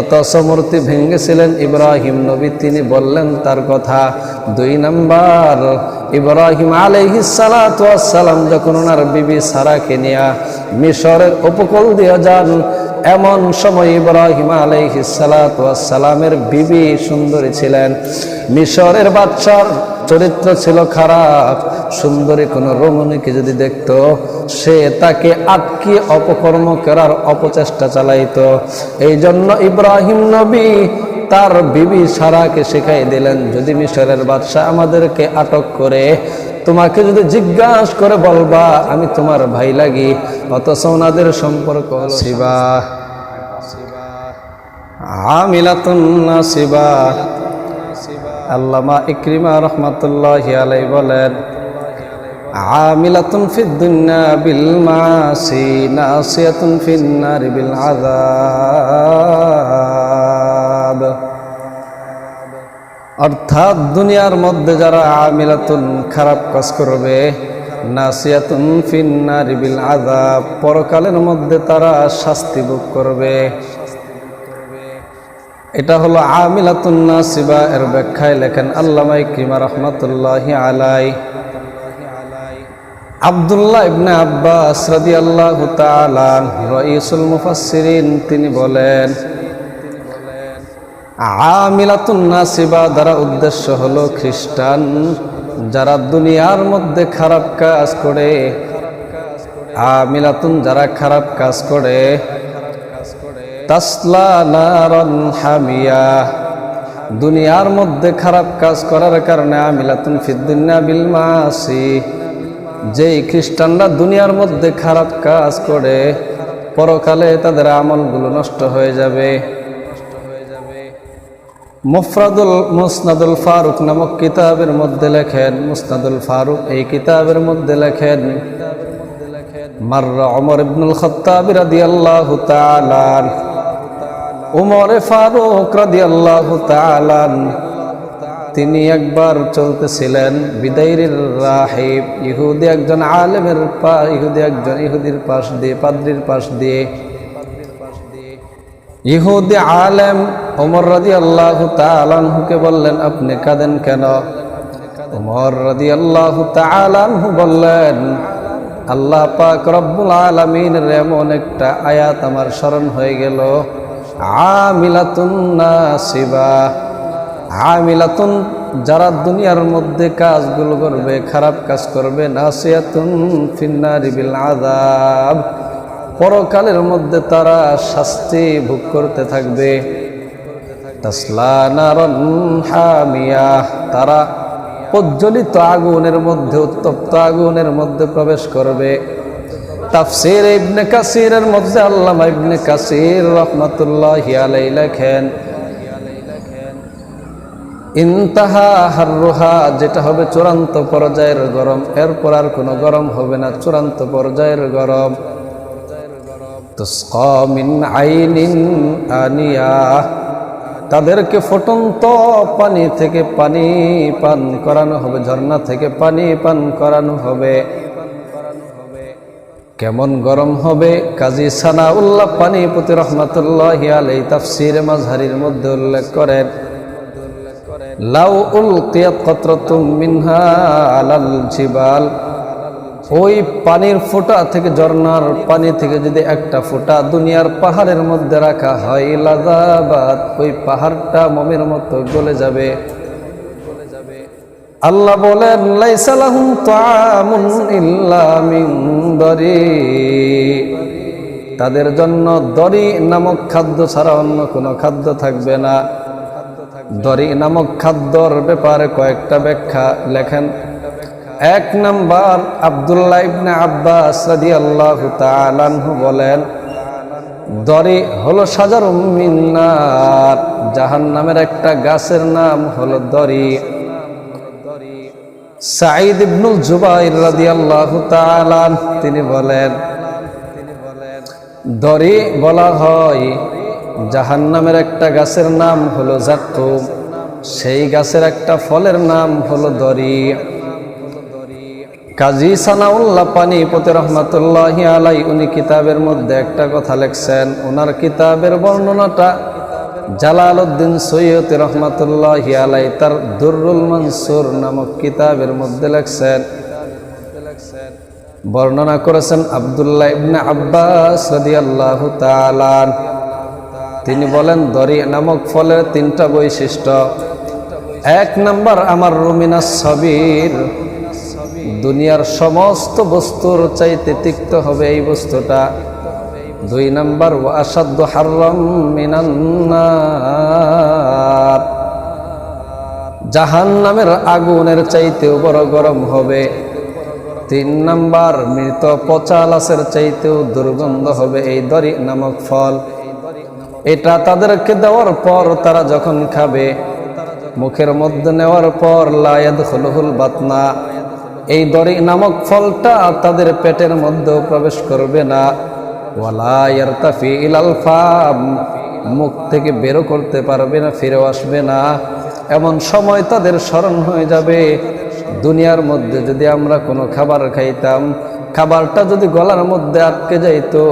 অথচ মূর্তি ভেঙ্গেছিলেন ইব্রাহিম নবী। তিনি বললেন, তার কথা দুই নাম্বার। ইব্রাহিম আলাইহিসালাম যখন ওনার বিবি সারাকে নিয়া মিশরের উপকূল দিয়ে যান, এমন সময় ইব্রাহিম আলাইহিসালামের বিবি সুন্দরী ছিলেন। মিশরের বাচ্চার চরিত্র ছিল খারাপ। সুন্দরী কোন রমণীকে যদি দেখত সে তাকে আটকে অপকর্ম করার অপচেষ্টা চালাইতো। এই জন্য ইব্রাহিম নবী তার বিবি সারাকে শিখাই দিলেন যদি মিশরের বাদশাহ আমাদেরকে আটক করে তোমাকে যদি জিজ্ঞাসা করে বলবা আমি তোমার ভাই লাগি। অথচ ওনাদের সম্পর্ক শিবা। আমিলাতুন নাসিবা। আল্লামা ইকরিমা রহমাতুল্লাহ আলাই বলেন, আমিলাতুন ফিদ দুনিয়া বিল মাসি, নাসিয়াতুন ফিন নার বিল আযাব। অর্থাৎ দুনিয়ার মধ্যে যারা আমিলাতুন খারাপ কাজ করবে, নাসিয়াতুন ফিন নার বিল আযাব, পরকালের মধ্যে তারা শাস্তি ভোগ করবে। এটা হলো আমিলাতুন নাসিবা, এর ব্যাখ্যায় লেখেন আল্লামা ইকরিমা রহমাতুল্লাহ আলাই আবদুল্লাহ ইবনে আব্বাস রাদিয়াল্লাহু তাআলা রাইসুল মুফাসসিরিন, তিনি বলেন, আমিলাতুন নাসিবা দ্বারা উদ্দেশ্য হলো খ্রিস্টান যারা দুনিয়ার মধ্যে খারাপ কাজ করে। আমিলাতুন যারা খারাপ কাজ করে হামিয়া। দুনিয়ার মধ্যে খারাপ কাজ করার কারণে আমিলাতুন ফিদ্দুন্না বিল মাসি। যেই খ্রিস্টানরা দুনিয়ার মধ্যে খারাপ কাজ করে, পরকালে তাদের আমলগুলো নষ্ট হয়ে যাবে। মুফরাদুল মুসনাদুল ফারুক নামক কিতাবের মধ্যে লেখেন, মুসনাদুল ফারুক এই কিতাবের মধ্যে লেখেন, মাররা ওমর ইবনুল খত্তাব রাদিয়াল্লাহু তাআলা উমরে ফারুক রাদিয়াল্লাহু তাআলা তিনি একবার চলতেছিলেন বিদাইরির রাহিব ইহুদি একজন আলেমের পা, ইহুদি একজন, ইহুদির পাশ দিয়ে, পাদ্রির পাশ দিয়ে। ইহুদি আলেম ওমর রাদি আল্লাহ তালানহুকে বললেন, আপনি কাঁদেন কেন? ওমর রাদি আল্লাহ তালানহু বললেন, আল্লাহ পাক রব্বুল আলমিনের এমন একটা আয়াত আমার স্মরণ হয়ে গেল। আমিলাতুন আমিলাতুন যারা দুনিয়ার মধ্যে কাজগুলো করবে, খারাপ কাজ করবে, নাসিয়াতুন আযাব। পরকালের মধ্যে তারা শাস্তি ভোগ করতে থাকবে। তারা প্রজ্বলিত আগুনের মধ্যে, উত্তপ্ত আগুনের মধ্যে প্রবেশ করবে। তাফসির ইবনে কাসিরের মধ্যে আল্লামা ইবনে কাসির রহমাতুল্লাহ আলাই লেখেন, ইন্তাহা হাররুহা যেটা হবে চূড়ান্ত পর্যায়ের গরম। এরপর আর কোনো গরম হবে না, চূড়ান্ত পর্যায়ের গরম। তাদেরকে ফুটন্ত পানি থেকে পানি পান করানো হবে, ঝর্ণা থেকে পানি পান করানো হবে। কেমন গরম হবে? কাজী সানাউল্লাহ পানি প্রতি রহমতুল্লাহ আলাই তাফসির মাঝহারির মধ্যে উল্লেখ করেন, লাউ উলকিয়াত কতরাতুম মিনহা আলাল জিবাল ওই পানির ফোঁটা থেকে, ঝর্ণার পানি থেকে যদি একটা ফোঁটা দুনিয়ার পাহাড়ের মধ্যে রাখা হয় লাজাবাদ ওই পাহাড়টা মমের মতো গলে যাবে। আল্লাহ বলেন দরি। তাদের জন্য দরি নামক খাদ্য ছাড়া অন্য কোনো খাদ্য থাকবে না। দরি নামক খাদ্যর ব্যাপারে কয়েকটা ব্যাখ্যা লেখেন। এক নাম্বার, আবদুল্লাহ ইবনে আব্বাস রাদিয়াল্লাহু তাআলা আনহু বলেন, দরি হলো সাজার মিন্নার জাহান্নামের একটা গাছের নাম হলো দরি। সাঈদ ইবনুল জুবাইর রাদিয়াল্লাহু তাআলা তিনি বলেন দরি বলা হয় জাহান্নামের একটা গাছের নাম হলো জাক্কুম সেই গাছের একটা ফলের নাম হলো দরি কাজী সানাউল্লাহ পানি পতি রহমাতুল্লাহ আলাই উনি কিতাবের মধ্যে একটা কথা লেখছেন। ওনার কিতাবের বর্ণনাটা জালাল উদ্দিন সৈয়দ রহমতুল্লাহ আলাই তার দুরুল মনসুর নামক কিতাবের মধ্যে লেখছেন, বর্ণনা করেছেন আবদুল্লাহ ইবনে আব্বাস রাদিয়াল্লাহু তাআলা তিনি বলেন, দরি নামক ফলের তিনটা বৈশিষ্ট্য। এক নাম্বার, আমার রুমিনা সবির। দুনিয়ার সমস্ত বস্তুর চাইতে তিক্ত হবে এই বস্তুটা। দুই নম্বর ও আসাদ্দ হার্রম মিনান্নার জাহান নামের আগুনের চাইতেও বড় গরম হবে। তিন নম্বর, মৃত পচা লাশের চাইতেও দুর্গন্ধ হবে এই দরি নামক ফল। এটা তাদেরকে দেওয়ার পর তারা যখন খাবে, মুখের মধ্যে নেওয়ার পর লায়াদ হলহুল বাতনা। এই দরি নামক ফলটা তাদের পেটের মধ্যেও প্রবেশ করবে না। মুখ থেকে বেরো করতে পারবে না ফিরেও আসবে না। এমন সময় তাদের স্মরণ হয়ে যাবে। দুনিয়ার মধ্যে যদি আমরা কোনো খাবার খাইতাম, খাবারটা যদি গলার মধ্যে আটকে যাইতো,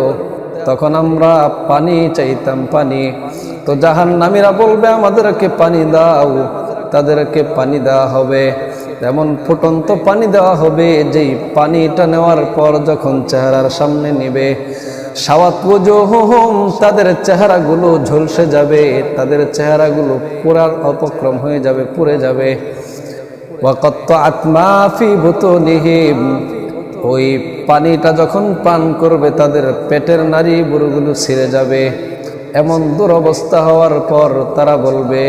তখন আমরা পানি চাইতাম, পানি। তো জাহান নামীরা বলবে, আমাদেরকে পানি দাও, তাদেরকে পানি দেওয়া হবে। এমন ফুটন্ত পানি দেওয়া হবে, যেই পানিটা নেওয়ার পর যখন চেহারার সামনে নিবে সাওয়াত হোম তাদের চেহারাগুলো ঝলসে যাবে, তাদের চেহারাগুলো পুরার অপক্রম হয়ে যাবে, পুড়ে যাবে। ওয়াকত্ত আত্মাফি বুতনিহিম, ওই পানিটা যখন পান করবে, তাদের পেটের নারী বুড়োগুলো ছিঁড়ে যাবে। এমন দুরবস্থা হওয়ার পর তারা বলবে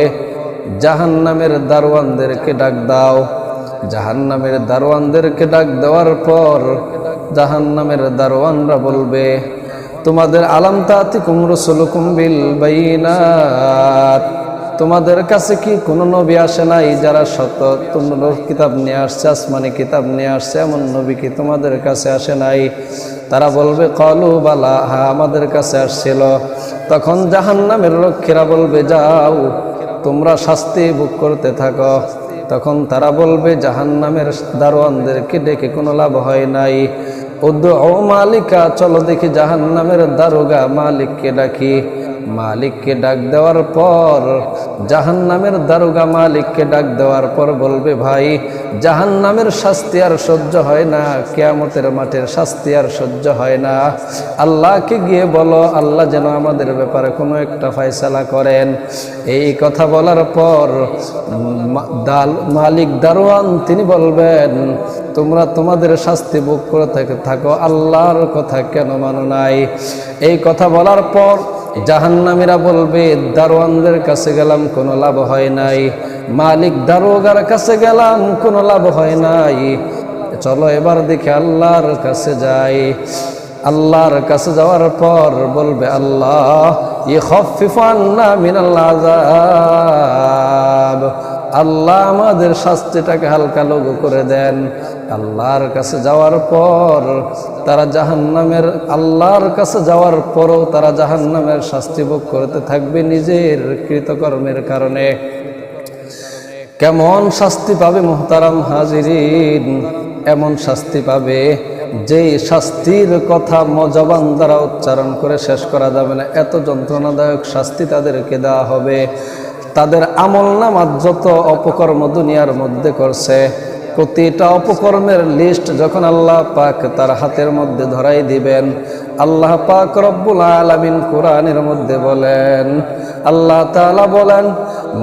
জাহান নামের দারোয়ানদেরকে ডাক দাও। জাহান নামের দারোয়ানদেরকে ডাক দেওয়ার পর জাহান নামের দারোয়ানরা বলবে তোমাদের আলাম তাতি কুমরু সুলুকুম বিল বাইনাত। তোমাদের কাছে কি কোনো নবী আসে নাই যারা তোমরা কিতাব নিয়ে আসছে, আসমানি কিতাব নিয়ে আসছে? এমন নবী কি তোমাদের কাছে আসে নাই? তারা বলবে, কলু বালা হা আমাদের কাছে আসছিল। তখন জাহান্নামের রক্ষীরা বলবে, যাও, তোমরা শাস্তি বুক করতে থাকো। তখন তারা বলবে, জাহান্নামের দারোয়ানদেরকে ডেকে কোনো লাভ হয় নাই। ও মালিকা চলো দেখি জাহান্নামের দারোগা মালিককে ডাকি। মালিককে ডাক দেওয়ার পর জাহান নামের দারোগা মালিককে ডাক দেওয়ার পর বলবে, ভাই জাহান নামের শাস্তি আর সহ্য হয় না, কেয়ামতের মাঠের শাস্তি আর সহ্য হয় না। আল্লাহকে গিয়ে বলো, আল্লাহ যেন আমাদের ব্যাপারে কোনো একটা ফয়সালা করেন। এই কথা বলার পর দাল মালিক দারোয়ান, তিনি বলবেন, তোমরা তোমাদের শাস্তি ভোগ করে থাকে থাকো, আল্লাহর কথা কেন মানো নাই? এই কথা বলার পর জাহান্নামীরা বলবে, দারোয়ানদের কাছে গেলাম, কোনো লাভ হয় নাই। মালিক দারোগার কাছে গেলাম, কোনো লাভ হয় নাই। চলো এবার দেখে আল্লাহর কাছে যাই। আল্লাহর কাছে যাওয়ার পর বলবে আল্লাহ ই খফিফান্না মিনাল্লাহ আল্লাহ আমাদের শাস্তিটাকে হালকা লঘু করে দেন। আল্লাহর কাছে যাওয়ার পর তারা জাহান্নামের, আল্লাহর কাছে যাওয়ার পরও তারা জাহান্নামের শাস্তি ভোগ করতে থাকবে নিজের কৃতকর্মের কারণে। কেমন শাস্তি পাবে মোহতারাম হাজিরিন? এমন শাস্তি পাবে যেই শাস্তির কথা মজাবান দ্বারা উচ্চারণ করে শেষ করা যাবে না। এত যন্ত্রণাদায়ক শাস্তি তাদেরকে দেওয়া হবে। তাদের আমল নামাজ যত অপকর্ম দুনিয়ার মধ্যে করছে প্রতিটা অপকর্মের লিস্ট যখন আল্লাহ পাক তার হাতের মধ্যে ধরাই দিবেন, আল্লাহ পাক রব্বুল আলমিন কোরআনের মধ্যে বলেন, আল্লাহ তালা বলেন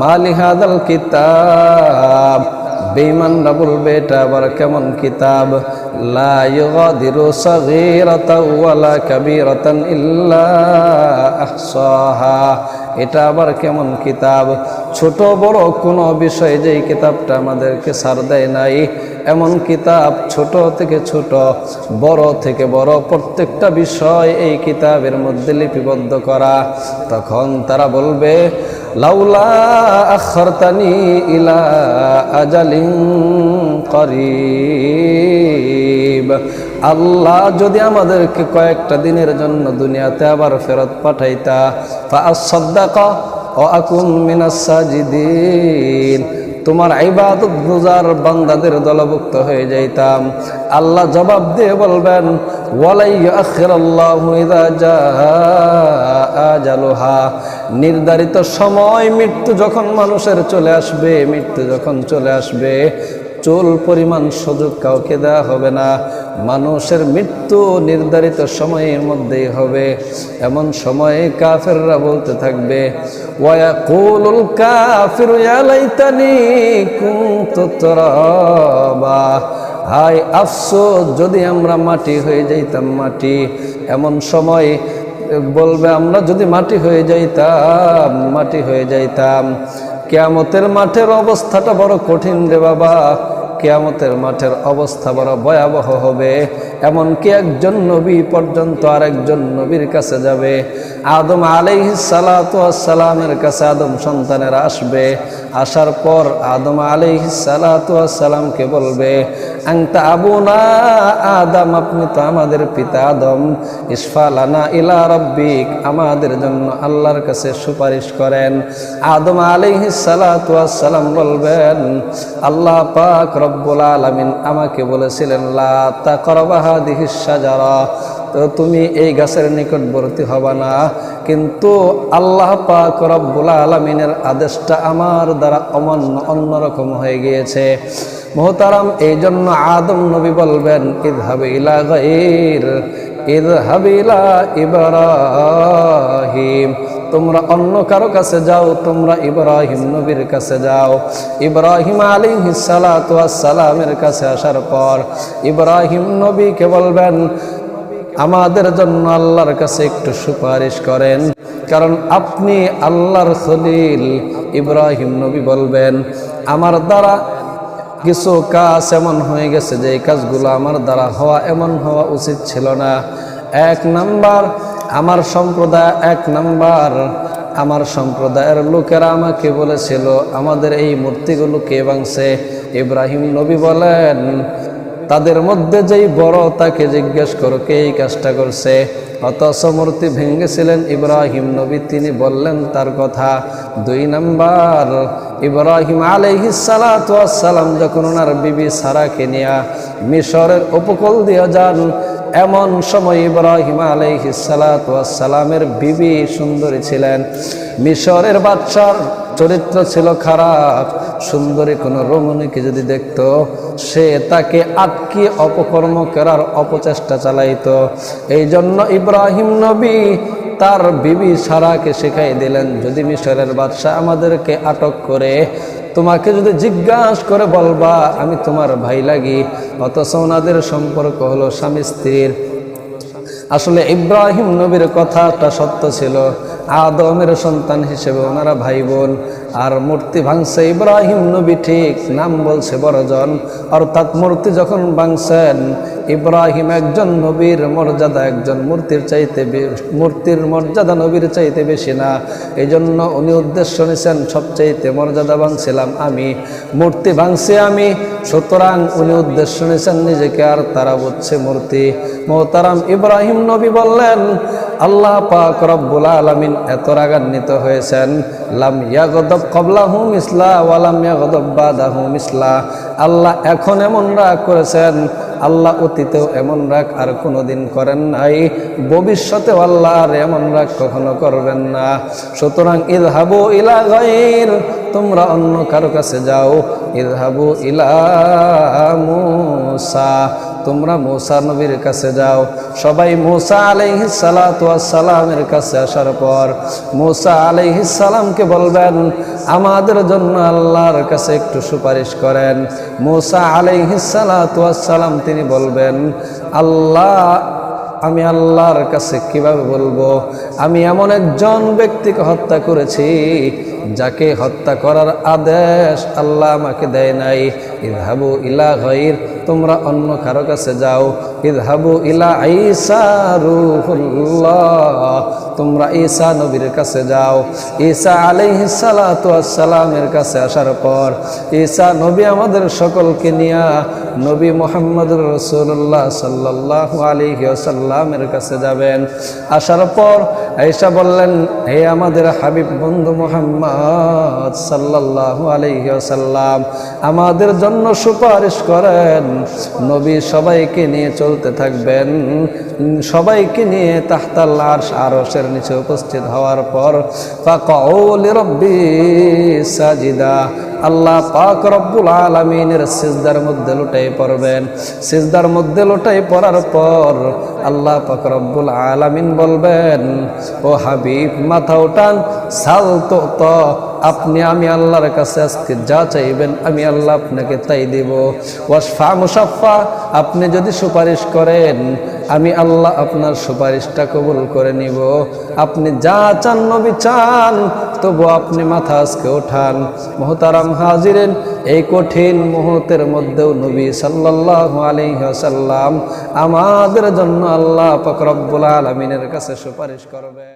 মালিহাদ কিতাব। বেঈমানরা বলবে, এটা আবার কেমন কিতাব? লা ইউগাদিরু সাগীরাতাও ওয়ালা কাবীরাতান ইল্লা আহসাহা। এটা আবার কেমন কিতাব? ছোট বড় কোনো বিষয় যেই কিতাবটা আমাদেরকে সার দেয় নাই, এমন কিতাব ছোট থেকে ছোট, বড় থেকে বড়, প্রত্যেকটা বিষয় এই কিতাবের মধ্যে লিপিবদ্ধ করা। তখন তারা বলবে লাউলা আখরতানি ইলা আজালিন করিব। আল্লাহ যদি আমাদেরকে কয়েকটা দিনের জন্য দুনিয়াতে আবার ফেরত পাঠাইতা ফা সদ্দাকা ও আকুম মিনাস সাজিদিন তোমার ইবাদত গুজার বান্দাদের দলভুক্ত হয়ে যাইতাম। আল্লাহ জবাব দিয়ে বলবেন নির্ধারিত সময় মৃত্যু যখন মানুষের চলে আসবে, মৃত্যু যখন চলে আসবে চুল পরিমাণ সুযোগ কাউকে দেওয়া হবে না। মানুষের মৃত্যু নির্ধারিত সময়ের মধ্যেই হবে। এমন সময়ে কাফেররা বলতে থাকবে ওয়াকুলুল কাফিরু ইয়া লাইতানি কুনতু হাই আফসোস, যদি আমরা মাটি হয়ে যাইতাম মাটি, এমন সময় বলবে, আমরা যদি মাটি হয়ে যাইতাম, মাটি হয়ে যাইতাম। কেয়ামতের মাঠের অবস্থাটা বড় কঠিন রে বাবা। কেয়ামতের মাঠের অবস্থা বড় ভয়াবহ হবে। এমনকি একজন নবী পর্যন্ত আর একজন নবীর কাছে যাবে। আদম আলাইহি সালামের কাছে আদম সন্তানেরা আসবে। আসার পর আদম আলাইহি সালামকে বলবে আংতা আবু না আদম, আপনি তো আমাদের পিতা আদম। ইসফালানা ইলা রব্বিক, আমাদের জন্য আল্লাহর কাছে সুপারিশ করেন। আদম আলাইহি সালাম বলবেন, আল্লাহ পাক রব্বুল আলমিন আমাকে বলেছিলেন তো তুমি এই গাছের নিকটবর্তী হবা না। কিন্তু আল্লাহ পাক রব্বুল আলমিনের আদেশটা আমার দ্বারা অমান্য, অন্যরকম হয়ে গিয়েছে। মোহতারাম এই জন্য আদম নবী বলবেন ঈদ ভাবে ইলা গাইর ঈদ হাবিলা ইব্রাহিম। তোমরা অন্য কারও কাছে যাও, তোমরা ইব্রাহিম নবীর কাছে যাও। ইব্রাহিম আলী সালামের কাছে আসার পর ইব্রাহিম নবীকে বলবেন, আমাদের জন্য আল্লাহর কাছে একটু সুপারিশ করেন। কারণ আপনি আল্লাহর খলিল। ইব্রাহিম নবী বলবেন, আমার দ্বারা কিছু কাজ এমন হয়ে গেছে যে এই কাজগুলো আমার দ্বারা হওয়া এমন হওয়া উচিত ছিল না। এক নাম্বার, আমার সম্প্রদায়, এক নাম্বার, আমার সম্প্রদায়ের লোকেরা আমাকে বলেছিল, আমাদের এই মূর্তিগুলো কে ভাঙছে? ইব্রাহিম নবী বলেন তাদের মধ্যে যেই বড় তাকে জিজ্ঞেস করো, কে এই কাজটা করছে? অথচ মূর্তি ভেঙেছিলেন ইব্রাহিম নবী, তিনি বললেন তার কথা। দুই নাম্বার, ইব্রাহিম আলহিসালাম যখন ওনার বিবি সারাকে নিয়া মিশরের উপকূল দিয়ে যান এমন সময় ইব্রাহিম সালামের বিবি সুন্দরী ছিলেন। মিশরের বাচ্চার চরিত্র ছিল খারাপ। সুন্দরী কোনো রমণীকে যদি দেখত, সে তাকে আটকে অপকর্ম করার অপচেষ্টা চালাইত। এই জন্য ইব্রাহিম নবী তার বিবি সারাকে শেখাই দিলেন, যদি মিশরের বাদশাহ আমাদেরকে আটক করে তোমাকে যদি জিজ্ঞাসা করে বলবা, আমি তোমার ভাই লাগি। অথচ ওনাদের সম্পর্ক হলো স্বামী স্ত্রীর। আসলে ইব্রাহিম নবীর কথাটা সত্য ছিল। আদমের সন্তান হিসেবে ওনারা ভাই বোন আর মূর্তি ভাঙছে ইব্রাহিম নবী ঠিক, নাম বলছে বড়জন অর্থাৎ মূর্তি যখন ভাঙছেন, ইব্রাহিম একজন নবীর মর্যাদা, একজন মূর্তির চাইতে মূর্তির মর্যাদা নবীর চাইতে বেশি না। এই জন্য উনি উদ্দেশ্য নিছেন, সবচাইতে মর্যাদা ভাঙছিলাম আমি। মূর্তি ভাঙছি আমি, সুতরাং উনি উদ্দেশ্য নিছেন নিজেকে আর তারা বুঝছে মূর্তি। মোহতারাম ইব্রাহিম নবী বললেন আল্লাহ পাক রব্বুল আলমিন এত রাগান্বিত হয়েছেন, লাম ইয়াগদব কবলাহুম ইসলা ওয়ালাম ইয়াগদব বাদাহুম ইসলা আল্লাহ এখন এমন রাগ করেছেন, আল্লাহ অতীতেও এমন রাগ আর কোনোদিন করেন নাই, ভবিষ্যতেও আল্লাহ আর এমন রাগ কখনো করবেন না। সুতরাং ইদহাবু ইলা গাইর তোমরা অন্য কারও কাছে যাও ইদহাবু ইলা তোমরা মৌসা নবীর কাছে যাও। সবাই মৌসা আলাইহি সালামের কাছে আসার পর মৌসা আলাইহি সালামকে বলবেন, আমাদের জন্য আল্লাহর কাছে একটু সুপারিশ করেন। মৌসা আলাইহি সালাম তিনি বলবেন, আল্লাহ, আমি আল্লাহর কাছে কীভাবে বলব? আমি এমন একজন ব্যক্তিকে হত্যা করেছি যাকে হত্যা করার আদেশ আল্লাহ আমাকে দেয় নাই। ইদহাবু ইলা গইর তোমরা অন্য কারও কাছে যাও। ইদহাবু ইলা ঈসা রুহুল্লাহ, তোমরা ঈসা নবীর কাছে যাও। ঈসা আলাইহিস সালাতু সালামের কাছে আসার পর, ঈসা নবী আমাদের সকলকে নিয়া নবী মোহাম্মদুর রসুল্লাহ সাল্লাহ আলাইহি ওয়াসাল্লামের কাছে যাবেন। আসার পর ঈসা বললেন, হে আমাদের হাবিব বন্ধু মোহাম্মদ মোহাম্মদ সাল্লাহ আলহ্লাম আমাদের জন্য সুপারিশ করেন, নবী সবাইকে নিয়ে চলতে থাকবেন। সবাইকে নিয়ে তাহতাল সারসের নিচে উপস্থিত হওয়ার পর কাকলি রব্বি সাজিদা। আল্লাহ পাক রব্বুল আলমিনের সিজদার মধ্যে লুটাই পড়বেন। সিজদার মধ্যে লুটাই পড়ার পর আল্লাহ পাক রব্বুল আলমিন বলবেন, ও হাবিব, মাথা উঠান, সাল তো আপনি, আমি আল্লাহর কাছে আজকে যা চাইবেন, আমি আল্লাহ আপনাকে তাই দিব। ওয়াসফা মুসাফা আপনি যদি সুপারিশ করেন, আমি আল্লাহ আপনার সুপারিশটা কবুল করে নিব। আপনি যা চান নবী চান, তবু আপনি মাথা আজকে ওঠান। মোহতারাম হাজিরেন, এই কঠিন মুহূর্তের মধ্যেও নবী সাল্লাল্লাহু আলাইহি ওয়াসাল্লাম আমাদের জন্য আল্লাহ পাক রব্বুল আলামিনের কাছে সুপারিশ করবে